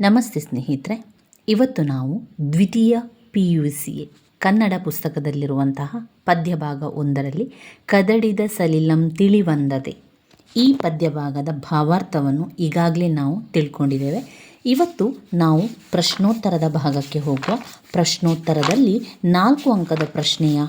ನಮಸ್ತೆ ಸ್ನೇಹಿತರೆ. ಇವತ್ತು ನಾವು ದ್ವಿತೀಯ P U C A Kannada ಪುಸ್ತಕದಲ್ಲಿರುವಂತಹ ಪದ್ಯಭಾಗ ಒಂದರಲ್ಲಿ ಕದಡಿದ ಸಲಿಲಂ ತಿಳಿವಂದದೆ ಈ ಪದ್ಯಭಾಗದ ಭಾವಾರ್ಥವನ್ನು ಈಗಾಗಲೇ ನಾವು ತಿಳ್ಕೊಂಡಿದ್ದೇವೆ. ಇವತ್ತು ನಾವು ಪ್ರಶ್ನೋತ್ತರದ ಭಾಗಕ್ಕೆ ಹೋಗುವ ಪ್ರಶ್ನೋತ್ತರದಲ್ಲಿ ನಾಲ್ಕು ಅಂಕದ ಪ್ರಶ್ನೆಯ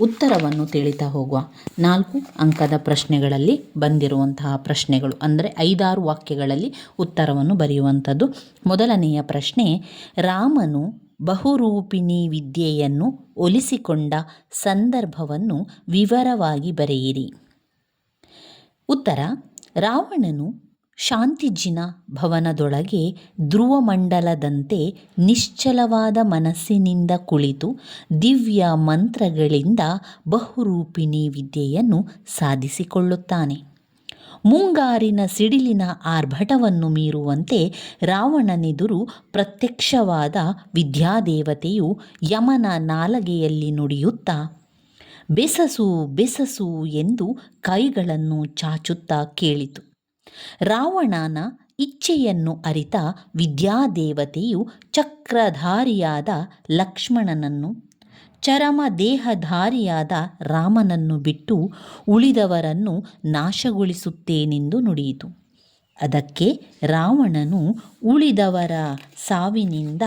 ಉತ್ತರವನ್ನು ತಿಳಿತಾ ಹೋಗುವ ನಾಲ್ಕು ಅಂಕದ ಪ್ರಶ್ನೆಗಳಲ್ಲಿ ಬಂದಿರುವಂತಹ ಪ್ರಶ್ನೆಗಳು ಅಂದರೆ ಐದಾರು ವಾಕ್ಯಗಳಲ್ಲಿ ಉತ್ತರವನ್ನು ಬರೆಯುವಂಥದ್ದು. ಮೊದಲನೆಯ ಪ್ರಶ್ನೆ, ರಾಮನು ಬಹುರೂಪಿಣಿ ವಿದ್ಯೆಯನ್ನು ಒಲಿಸಿಕೊಂಡ ಸಂದರ್ಭವನ್ನು ವಿವರವಾಗಿ ಬರೆಯಿರಿ. ಉತ್ತರ, ರಾವಣನು ಶಾಂತಿಜಿನ ಭವನದೊಳಗೆ ಧ್ರುವಮಂಡಲದಂತೆ ನಿಶ್ಚಲವಾದ ಮನಸ್ಸಿನಿಂದ ಕುಳಿತು ದಿವ್ಯ ಮಂತ್ರಗಳಿಂದ ಬಹುರೂಪಿಣಿ ವಿದ್ಯೆಯನ್ನು ಸಾಧಿಸಿಕೊಳ್ಳುತ್ತಾನೆ. ಮುಂಗಾರಿನ ಸಿಡಿಲಿನ ಆರ್ಭಟವನ್ನು ಮೀರುವಂತೆ ರಾವಣನೆದುರು ಪ್ರತ್ಯಕ್ಷವಾದ ವಿದ್ಯಾದೇವತೆಯು ಯಮನ ನಾಲಗೆಯಲ್ಲಿ ನುಡಿಯುತ್ತಾ, ಬೆಸಸು ಬೆಸಸು ಎಂದು ಕೈಗಳನ್ನು ಚಾಚುತ್ತಾ ಕೇಳಿತು. ರಾವಣನ ಇಚ್ಛೆಯನ್ನು ಅರಿತ ವಿದ್ಯಾದೇವತೆಯು ಚಕ್ರಧಾರಿಯಾದ ಲಕ್ಷ್ಮಣನನ್ನು, ಚರಮ ದೇಹಧಾರಿಯಾದ ರಾಮನನ್ನು ಬಿಟ್ಟು ಉಳಿದವರನ್ನು ನಾಶಗೊಳಿಸುತ್ತೇನೆಂದು ನುಡಿಯಿತು. ಅದಕ್ಕೆ ರಾವಣನು ಉಳಿದವರ ಸಾವಿನಿಂದ,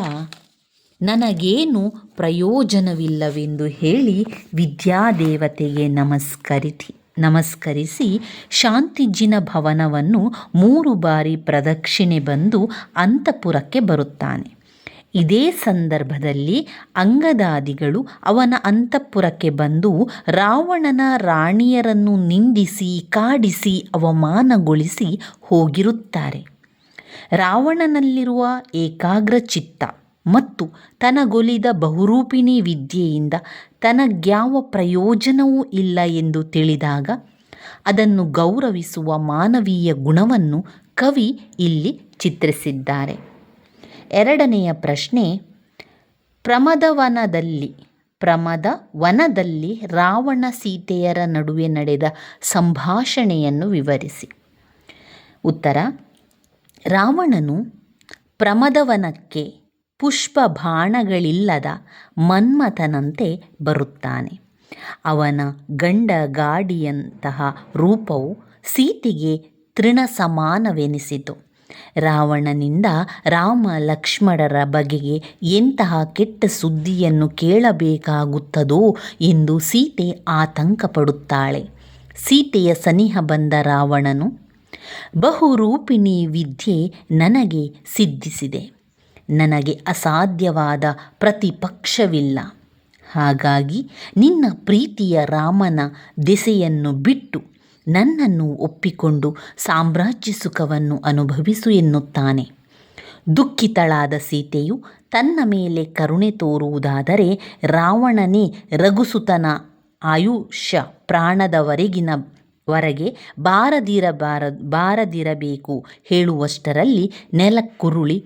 ನನಗೇನು ಪ್ರಯೋಜನವಿಲ್ಲವೆಂದು ಹೇಳಿ ವಿದ್ಯಾದೇವತೆಗೆ ನಮಸ್ಕರಿಸಿ. ನಮಸ್ಕರಿಸಿ ಶಾಂತಿಜ್ಜಿನ ಭವನವನ್ನು ಮೂರು ಬಾರಿ ಪ್ರದಕ್ಷಿಣೆ ಬಂದು ಅಂತಃಪುರಕ್ಕೆ ಬರುತ್ತಾನೆ. ಇದೇ ಸಂದರ್ಭದಲ್ಲಿ ಅಂಗದಾದಿಗಳು ಅವನ ಅಂತಃಪುರಕ್ಕೆ ಬಂದು ರಾವಣನ ರಾಣಿಯರನ್ನು ನಿಂದಿಸಿ, ಕಾಡಿಸಿ, ಅವಮಾನಗೊಳಿಸಿ ಹೋಗಿರುತ್ತಾರೆ. ರಾವಣನಲ್ಲಿರುವ ಏಕಾಗ್ರ ಚಿತ್ತ ಮತ್ತು ತನಗೊಲಿದ ಬಹುರೂಪಿಣಿ ವಿದ್ಯೆಯಿಂದ ತನಗ್ಯಾವ ಪ್ರಯೋಜನವೂ ಇಲ್ಲ ಎಂದು ತಿಳಿದಾಗ ಅದನ್ನು ಗೌರವಿಸುವ ಮಾನವೀಯ ಗುಣವನ್ನು ಕವಿ ಇಲ್ಲಿ ಚಿತ್ರಿಸಿದ್ದಾರೆ. ಎರಡನೆಯ ಪ್ರಶ್ನೆ, ಪ್ರಮದವನದಲ್ಲಿ ಪ್ರಮದ ವನದಲ್ಲಿ ರಾವಣ ಸೀತೆಯರ ನಡುವೆ ನಡೆದ ಸಂಭಾಷಣೆಯನ್ನು ವಿವರಿಸಿ. ಉತ್ತರ, ರಾವಣನು ಪ್ರಮದವನಕ್ಕೆ ಪುಷ್ಪ ಬಾಣಗಳಿಲ್ಲದ ಮನ್ಮಥನಂತೆ ಬರುತ್ತಾನೆ. ಅವನ ಗಂಡ ಗಾಡಿಯಂತಹ ರೂಪವು ಸೀತೆಗೆ ತೃಣ ಸಮಾನವೆನಿಸಿತು ರಾವಣನಿಂದ ರಾಮ ಲಕ್ಷ್ಮಣರ ಬಗೆಗೆ ಎಂತಹ ಕೆಟ್ಟ ಸುದ್ದಿಯನ್ನು ಕೇಳಬೇಕಾಗುತ್ತದೋ ಎಂದು ಸೀತೆ ಆತಂಕ ಪಡುತ್ತಾಳೆ ಸೀತೆಯ ಸನಿಹ ಬಂದ ರಾವಣನು ಬಹುರೂಪಿಣಿ ವಿದ್ಯೆ ನನಗೆ ಸಿದ್ಧಿಸಿದೆ. ನನಗೆ ಅಸಾಧ್ಯವಾದ ಪ್ರತಿಪಕ್ಷವಿಲ್ಲ. ಹಾಗಾಗಿ ನಿನ್ನ ಪ್ರೀತಿಯ ರಾಮನ ದೆಸೆಯನ್ನು ಬಿಟ್ಟು ನನ್ನನ್ನು ಒಪ್ಪಿಕೊಂಡು ಸಾಮ್ರಾಜ್ಯ ಸುಖವನ್ನು ಅನುಭವಿಸು ಎನ್ನುತ್ತಾನೆ. ದುಃಖಿತಳಾದ ಸೀತೆಯು ತನ್ನ ಮೇಲೆ ಕರುಣೆ ತೋರುವುದಾದರೆ ರಾವಣನೇ ರಘುಸುತನ ಆಯುಷ್ಯ ಪ್ರಾಣದವರೆಗಿನ ವರೆಗೆ ಬಾರದಿರಬಾರ, ಬಾರದಿರಬೇಕು ಹೇಳುವಷ್ಟರಲ್ಲಿ ನೆಲಕ್ಕುರುಳಿ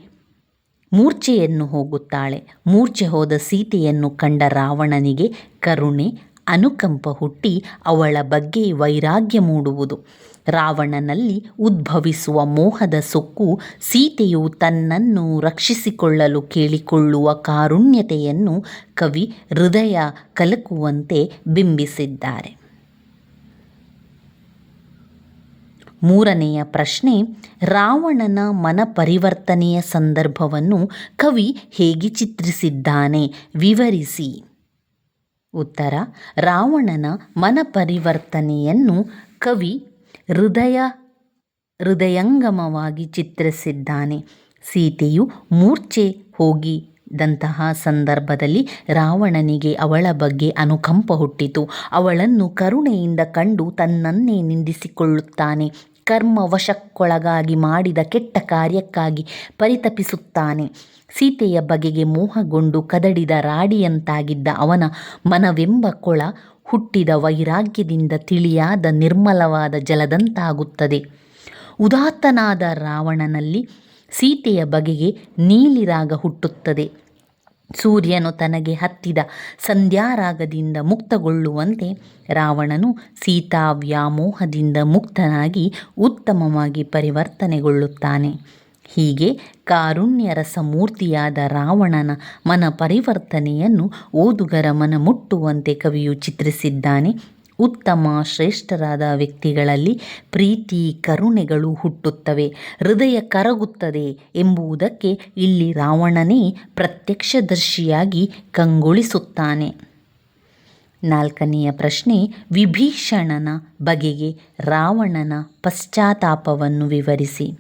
ಮೂರ್ಛೆಯನ್ನು ಹೋಗುತ್ತಾಳೆ. ಮೂರ್ಛೆ ಹೋದ ಸೀತೆಯನ್ನು ಕಂಡ ರಾವಣನಿಗೆ ಕರುಣೆ, ಅನುಕಂಪ ಹುಟ್ಟಿ ಅವಳ ಬಗ್ಗೆ ವೈರಾಗ್ಯ ಮೂಡುವುದು. ರಾವಣನಲ್ಲಿ ಉದ್ಭವಿಸುವ ಮೋಹದ ಸೊಕ್ಕು ಸೀತೆಯು ತನ್ನನ್ನು ರಕ್ಷಿಸಿಕೊಳ್ಳಲು ಕೇಳಿಕೊಳ್ಳುವ ಕಾರುಣ್ಯತೆಯನ್ನು ಕವಿ ಹೃದಯ ಕಲಕುವಂತೆ ಬಿಂಬಿಸಿದ್ದಾರೆ. ಮೂರನೆಯ ಪ್ರಶ್ನೆ, ರಾವಣನ ಮನ ಪರಿವರ್ತನೆಯ ಸಂದರ್ಭವನ್ನು ಕವಿ ಹೇಗೆ ಚಿತ್ರಿಸಿದ್ದಾನೆ? ವಿವರಿಸಿ. ಉತ್ತರ, ರಾವಣನ ಮನ ಪರಿವರ್ತನೆಯನ್ನು ಕವಿ ಹೃದಯ, ಹೃದಯಂಗಮವಾಗಿ ಚಿತ್ರಿಸಿದ್ದಾನೆ. ಸೀತೆಯು ಮೂರ್ಛೆ ಹೋಗಿದಂತಹ ಸಂದರ್ಭದಲ್ಲಿ ರಾವಣನಿಗೆ ಅವಳ ಬಗ್ಗೆ ಅನುಕಂಪ ಹುಟ್ಟಿತು. ಅವಳನ್ನು ಕರುಣೆಯಿಂದ ಕಂಡು ತನ್ನನ್ನೇ ನಿಂದಿಸಿಕೊಳ್ಳುತ್ತಾನೆ. ಕರ್ಮ ವಶಕ್ಕೊಳಗಾಗಿ ಮಾಡಿದ ಕೆಟ್ಟ ಕಾರ್ಯಕ್ಕಾಗಿ ಪರಿತಪಿಸುತ್ತಾನೆ. ಸೀತೆಯ ಬಗೆಗೆ ಮೋಹಗೊಂಡು ಕದಡಿದ ರಾಡಿಯಂತಾಗಿದ್ದ ಅವನ ಮನವೆಂಬ ಕೊಳ ಹುಟ್ಟಿದ ವೈರಾಗ್ಯದಿಂದ ತಿಳಿಯಾದ ನಿರ್ಮಲವಾದ ಜಲದಂತಾಗುತ್ತದೆ. ಉದಾತ್ತನಾದ ರಾವಣನಲ್ಲಿ ಸೀತೆಯ ಬಗೆಗೆ ನೀಲಿರಾಗ ಹುಟ್ಟುತ್ತದೆ. ಸೂರ್ಯನು ತನಗೆ ಹತ್ತಿದ ಸಂಧ್ಯಾರಾಗದಿಂದ ಮುಕ್ತಗೊಳ್ಳುವಂತೆ ರಾವಣನು ಸೀತಾ ವ್ಯಾಮೋಹದಿಂದ ಮುಕ್ತನಾಗಿ ಉತ್ತಮವಾಗಿ ಪರಿವರ್ತನೆಗೊಳ್ಳುತ್ತಾನೆ. ಹೀಗೆ ಕಾರುಣ್ಯರಸ ಮೂರ್ತಿಯಾದ ರಾವಣನ ಮನ ಪರಿವರ್ತನೆಯನ್ನು ಓದುಗರ ಮನ ಮುಟ್ಟುವಂತೆ ಕವಿಯು ಚಿತ್ರಿಸಿದ್ದಾನೆ. ಉತ್ತಮ, ಶ್ರೇಷ್ಠರಾದ ವ್ಯಕ್ತಿಗಳಲ್ಲಿ ಪ್ರೀತಿ, ಕರುಣೆಗಳು ಹುಟ್ಟುತ್ತವೆ. ಹೃದಯ ಕರಗುತ್ತದೆ ಎಂಬುದಕ್ಕೆ ಇಲ್ಲಿ ರಾವಣನೇ ಪ್ರತ್ಯಕ್ಷದರ್ಶಿಯಾಗಿ ಕಂಗೊಳಿಸುತ್ತಾನೆ. ನಾಲ್ಕನೆಯ ಪ್ರಶ್ನೆ, ವಿಭೀಷಣನ ಬಗೆಗೆ ರಾವಣನ ಪಶ್ಚಾತ್ತಾಪವನ್ನು ವಿವರಿಸಿ.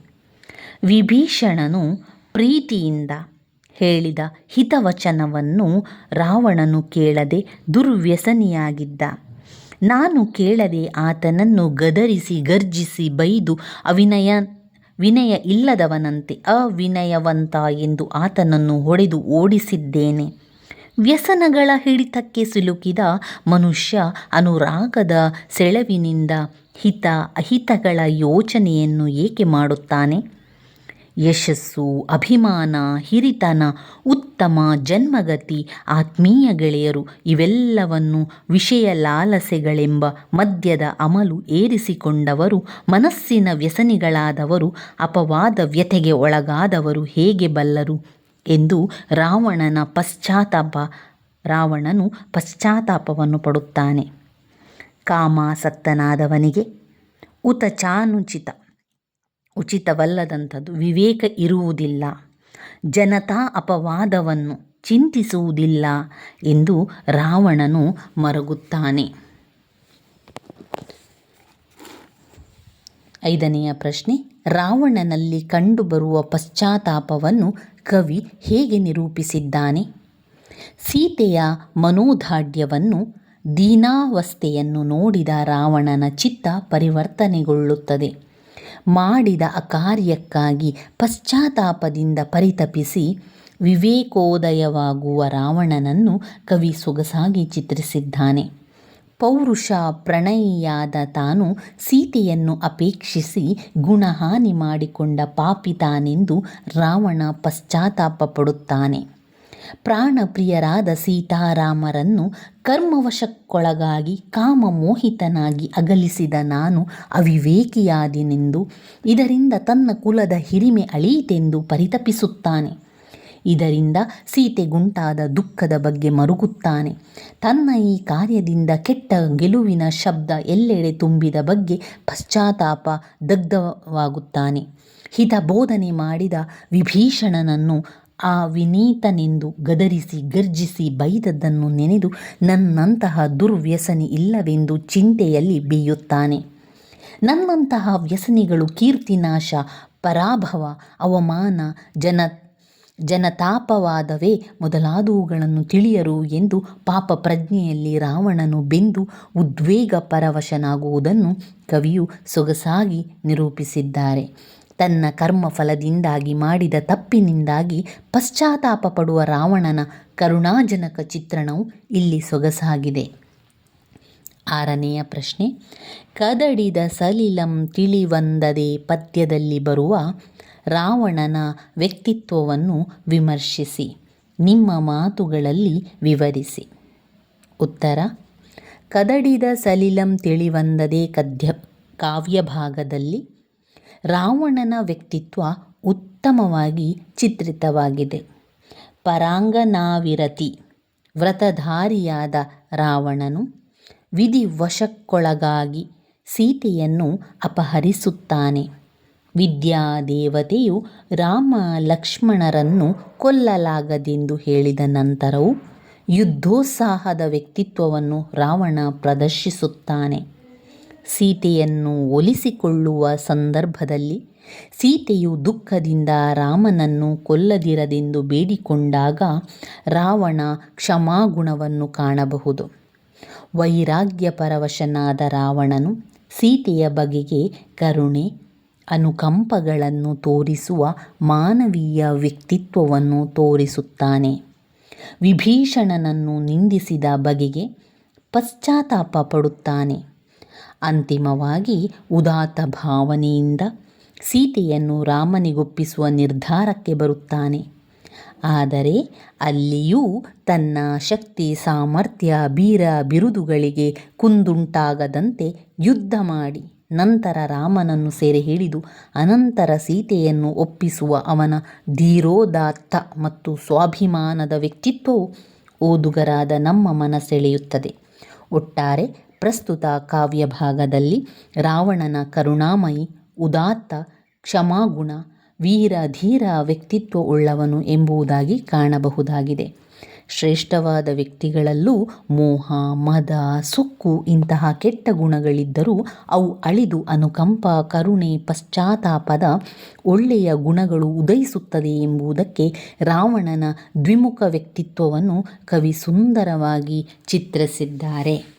ವಿಭೀಷಣನು ಪ್ರೀತಿಯಿಂದ ಹೇಳಿದ ಹಿತವಚನವನ್ನು ರಾವಣನು ಕೇಳದೆ ದುರ್ವ್ಯಸನಿಯಾಗಿದ್ದ. ನಾನು ಕೇಳದೆ ಆತನನ್ನು ಗದರಿಸಿ, ಗರ್ಜಿಸಿ ಬೈದು ಅವಿನಯ, ವಿನಯ ಇಲ್ಲದವನಂತೆ ಅವಿನಯವಂತ ಎಂದು ಆತನನ್ನು ಹೊಡೆದು ಓಡಿಸಿದ್ದೇನೆ. ವ್ಯಸನಗಳ ಹಿಡಿತಕ್ಕೆ ಸಿಲುಕಿದ ಮನುಷ್ಯ ಅನುರಾಗದ ಸೆಳವಿನಿಂದ ಹಿತ ಅಹಿತಗಳ ಯೋಚನೆಯನ್ನು ಏಕೆ ಮಾಡುತ್ತಾನೆ? ಯಶಸ್ಸು, ಅಭಿಮಾನ, ಹಿರಿತನ, ಉತ್ತಮ ಜನ್ಮಗತಿ, ಆತ್ಮೀಯ ಗೆಳೆಯರು ಇವೆಲ್ಲವನ್ನು ವಿಷಯ ಲಾಲಸೆಗಳೆಂಬ ಮದ್ಯದ ಅಮಲು ಏರಿಸಿಕೊಂಡವರು, ಮನಸ್ಸಿನ ವ್ಯಸನಿಗಳಾದವರು, ಅಪವಾದ ವ್ಯಥೆಗೆ ಒಳಗಾದವರು ಹೇಗೆ ಬಲ್ಲರು ಎಂದು ರಾವಣನ ಪಶ್ಚಾತ್ತಾಪ, ರಾವಣನು ಪಶ್ಚಾತ್ತಾಪವನ್ನು ಪಡುತ್ತಾನೆ. ಕಾಮಾಸಕ್ತನಾದವನಿಗೆ ಉತಚಾನುಚಿತ ಉಚಿತವಲ್ಲದಂಥದ್ದು. ವಿವೇಕ ಇರುವುದಿಲ್ಲ. ಜನತಾ ಅಪವಾದವನ್ನು ಚಿಂತಿಸುವುದಿಲ್ಲ ಎಂದು ರಾವಣನು ಮರಗುತ್ತಾನೆ. ಐದನೆಯ ಪ್ರಶ್ನೆ, ರಾವಣನಲ್ಲಿ ಕಂಡುಬರುವ ಪಶ್ಚಾತ್ತಾಪವನ್ನು ಕವಿ ಹೇಗೆ ನಿರೂಪಿಸಿದ್ದಾನೆ? ಸೀತೆಯ ಮನೋದಾಢ್ಯವನ್ನು ದೀನಾವಸ್ಥೆಯನ್ನು ನೋಡಿದ ರಾವಣನ ಚಿತ್ತ ಪರಿವರ್ತನೆಗೊಳ್ಳುತ್ತದೆ. ಮಾಡಿದ ಅಕಾರ್ಯಕ್ಕಾಗಿ ಪಶ್ಚಾತ್ತಾಪದಿಂದ ಪರಿತಪಿಸಿ ವಿವೇಕೋದಯವಾಗುವ ರಾವಣನನ್ನು ಕವಿ ಸೊಗಸಾಗಿ ಚಿತ್ರಿಸಿದ್ದಾನೆ. ಪೌರುಷ ಪ್ರಣಯಿಯಾದ ತಾನು ಸೀತೆಯನ್ನು ಅಪೇಕ್ಷಿಸಿ ಗುಣಹಾನಿ ಮಾಡಿಕೊಂಡ ಪಾಪಿ ತಾನೆಂದು ರಾವಣ ಪಶ್ಚಾತ್ತಾಪ ಪಡುತ್ತಾನೆ ಪ್ರಾಣಪ್ರಿಯರಾದ ಸೀತಾರಾಮರನ್ನು ಕರ್ಮವಶಕ್ಕೊಳಗಾಗಿ ಕಾಮಮೋಹಿತನಾಗಿ ಅಗಲಿಸಿದ ನಾನು ಅವಿವೇಕಿಯಾದಿನೆಂದು, ಇದರಿಂದ ತನ್ನ ಕುಲದ ಹಿರಿಮೆ ಅಳೀತೆಂದು ಪರಿತಪಿಸುತ್ತಾನೆ. ಇದರಿಂದ ಸೀತೆಗುಂಟಾದ ದುಃಖದ ಬಗ್ಗೆ ಮರುಗುತ್ತಾನೆ. ತನ್ನ ಈ ಕಾರ್ಯದಿಂದ ಕೆಟ್ಟ ಗೆಲುವಿನ ಶಬ್ದ ಎಲ್ಲೆಡೆ ತುಂಬಿದ ಬಗ್ಗೆ ಪಶ್ಚಾತ್ತಾಪ ದಗ್ಧವಾಗುತ್ತಾನೆ. ಹಿತ ಬೋಧನೆ ಮಾಡಿದ ವಿಭೀಷಣನನ್ನು ಆ ವಿನೀತನೆಂದು ಗದರಿಸಿ, ಗರ್ಜಿಸಿ ಬೈದದ್ದನ್ನು ನೆನೆದು ನನ್ನಂತಹ ದುರ್ವ್ಯಸನಿ ಇಲ್ಲವೆಂದು ಚಿಂತೆಯಲ್ಲಿ ಬೇಯುತ್ತಾನೆ. ನನ್ನಂತಹ ವ್ಯಸನಿಗಳು ಕೀರ್ತಿನಾಶ ಪರಾಭವ, ಅವಮಾನ, ಜನ, ಜನತಾಪವಾದವೇ ಮೊದಲಾದವುಗಳನ್ನು ತಿಳಿಯರು ಎಂದು ಪಾಪ ಪ್ರಜ್ಞೆಯಲ್ಲಿ ರಾವಣನು ಬೆಂದು ಉದ್ವೇಗ ಪರವಶನಾಗುವುದನ್ನು ಕವಿಯು ಸೊಗಸಾಗಿ ನಿರೂಪಿಸಿದ್ದಾರೆ. ತನ್ನ ಕರ್ಮಫಲದಿಂದಾಗಿ ಮಾಡಿದ ತಪ್ಪಿನಿಂದಾಗಿ ಪಶ್ಚಾತ್ತಾಪ ಪಡುವ ರಾವಣನ ಕರುಣಾಜನಕ ಚಿತ್ರಣವು ಇಲ್ಲಿ ಸೊಗಸಾಗಿದೆ. ಆರನೆಯ ಪ್ರಶ್ನೆ, ಕದಡಿದ ಸಲಿಲಂ ತಿಳಿವಂದದೆ ಪದ್ಯದಲ್ಲಿ ಬರುವ ರಾವಣನ ವ್ಯಕ್ತಿತ್ವವನ್ನು ವಿಮರ್ಶಿಸಿ, ನಿಮ್ಮ ಮಾತುಗಳಲ್ಲಿ ವಿವರಿಸಿ. ಉತ್ತರ, ಕದಡಿದ ಸಲಿಲಂ ತಿಳಿವಂದದೆ ಕದ್ಯ ಕಾವ್ಯಭಾಗದಲ್ಲಿ ರಾವಣನ ವ್ಯಕ್ತಿತ್ವ ಉತ್ತಮವಾಗಿ ಚಿತ್ರಿತವಾಗಿದೆ. ಪರಾಂಗನಾವಿರತಿ ವ್ರತಧಾರಿಯಾದ ರಾವಣನು ವಿಧಿವಶಕ್ಕೊಳಗಾಗಿ ಸೀತೆಯನ್ನು ಅಪಹರಿಸುತ್ತಾನೆ. ವಿದ್ಯಾದೇವತೆಯು ರಾಮ ಲಕ್ಷ್ಮಣರನ್ನು ಕೊಲ್ಲಲಾಗದೆಂದು ಹೇಳಿದ ನಂತರವೂ ಯುದ್ಧೋತ್ಸಾಹದ ವ್ಯಕ್ತಿತ್ವವನ್ನು ರಾವಣ ಪ್ರದರ್ಶಿಸುತ್ತಾನೆ. ಸೀತೆಯನ್ನು ಒಲಿಸಿಕೊಳ್ಳುವ ಸಂದರ್ಭದಲ್ಲಿ ಸೀತೆಯು ದುಃಖದಿಂದ ರಾಮನನ್ನು ಕೊಲ್ಲದಿರದೆಂದು ಬೇಡಿಕೊಂಡಾಗ ರಾವಣ ಕ್ಷಮಾಗುಣವನ್ನು ಕಾಣಬಹುದು. ವೈರಾಗ್ಯ ಪರವಶನಾದ ರಾವಣನು ಸೀತೆಯ ಬಗೆಗೆ ಕರುಣೆ, ಅನುಕಂಪಗಳನ್ನು ತೋರಿಸುವ ಮಾನವೀಯ ವ್ಯಕ್ತಿತ್ವವನ್ನು ತೋರಿಸುತ್ತಾನೆ. ವಿಭೀಷಣನನ್ನು ನಿಂದಿಸಿದ ಬಗೆಗೆ ಪಶ್ಚಾತ್ತಾಪ ಪಡುತ್ತಾನೆ. ಅಂತಿಮವಾಗಿ ಉದಾತ್ತ ಭಾವನೆಯಿಂದ ಸೀತೆಯನ್ನು ರಾಮನಿಗೊಪ್ಪಿಸುವ ನಿರ್ಧಾರಕ್ಕೆ ಬರುತ್ತಾನೆ. ಆದರೆ ಅಲ್ಲಿಯೂ ತನ್ನ ಶಕ್ತಿ, ಸಾಮರ್ಥ್ಯ, ಬೀರ ಬಿರುದುಗಳಿಗೆ ಕುಂದುಂಟಾಗದಂತೆ ಯುದ್ಧ ಮಾಡಿ ನಂತರ ರಾಮನನ್ನು ಸೆರೆ ಹಿಡಿದು ಅನಂತರ ಸೀತೆಯನ್ನು ಒಪ್ಪಿಸುವ ಅವನ ಧೀರೋದಾತ್ತ ಮತ್ತು ಸ್ವಾಭಿಮಾನದ ವ್ಯಕ್ತಿತ್ವವು ಓದುಗರಾದ ನಮ್ಮ ಮನಸೆಳೆಯುತ್ತದೆ ಒಟ್ಟಾರೆ ಪ್ರಸ್ತುತ ಕಾವ್ಯ ಭಾಗದಲ್ಲಿ ರಾವಣನ ಕರುಣಾಮಯಿ, ಉದಾತ್ತ, ಕ್ಷಮಾಗುಣ, ವೀರ ಧೀರ ವ್ಯಕ್ತಿತ್ವ ಉಳ್ಳವನು ಎಂಬುದಾಗಿ ಕಾಣಬಹುದಾಗಿದೆ. ಶ್ರೇಷ್ಠವಾದ ವ್ಯಕ್ತಿಗಳಲ್ಲೂ ಮೋಹ, ಮದ, ಸುಕ್ಕು ಇಂತಹ ಕೆಟ್ಟ ಗುಣಗಳಿದ್ದರೂ ಅವು ಅಳಿದು ಅನುಕಂಪ, ಕರುಣೆ, ಪಶ್ಚಾತ್ತಾಪದ ಒಳ್ಳೆಯ ಗುಣಗಳು ಉದಯಿಸುತ್ತದೆ ಎಂಬುದಕ್ಕೆ ರಾವಣನ ದ್ವಿಮುಖ ವ್ಯಕ್ತಿತ್ವವನ್ನು ಕವಿ ಸುಂದರವಾಗಿ ಚಿತ್ರಿಸಿದ್ದಾರೆ.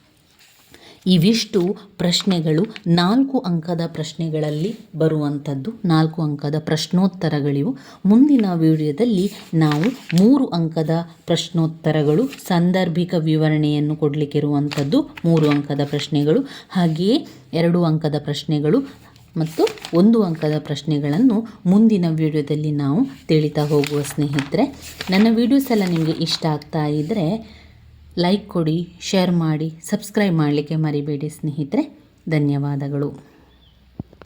ಇವಿಷ್ಟು ಪ್ರಶ್ನೆಗಳು ನಾಲ್ಕು ಅಂಕದ ಪ್ರಶ್ನೆಗಳಲ್ಲಿ ಬರುವಂಥದ್ದು. ನಾಲ್ಕು ಅಂಕದ ಪ್ರಶ್ನೋತ್ತರಗಳಿವು. ಮುಂದಿನ ವಿಡಿಯೋದಲ್ಲಿ ನಾವು ಮೂರು ಅಂಕದ ಪ್ರಶ್ನೋತ್ತರಗಳು, ಸಾಂದರ್ಭಿಕ ವಿವರಣೆಯನ್ನು ಕೊಡಲಿಕ್ಕಿರುವಂಥದ್ದು ಮೂರು ಅಂಕದ ಪ್ರಶ್ನೆಗಳು. ಹಾಗೆಯೇ ಎರಡು ಅಂಕದ ಪ್ರಶ್ನೆಗಳು ಮತ್ತು ಒಂದು ಅಂಕದ ಪ್ರಶ್ನೆಗಳನ್ನು ಮುಂದಿನ ವಿಡಿಯೋದಲ್ಲಿ ನಾವು ತಿಳಿತಾ ಹೋಗುವ ಸ್ನೇಹಿತರೆ, ನನ್ನ ವಿಡಿಯೋಸ್ ಎಲ್ಲ ನಿಮಗೆ ಇಷ್ಟ ಆಗ್ತಾ ಇದ್ದರೆ ಲೈಕ್ ಕೊಡಿ ಶೇರ್ ಮಾಡಿ ಸಬ್ಸ್ಕ್ರೈಬ್ ಮಾಡಲಿಕ್ಕೆ ಮರಿಬೇಡಿ ಸ್ನೇಹಿತರೆ. ಧನ್ಯವಾದಗಳು.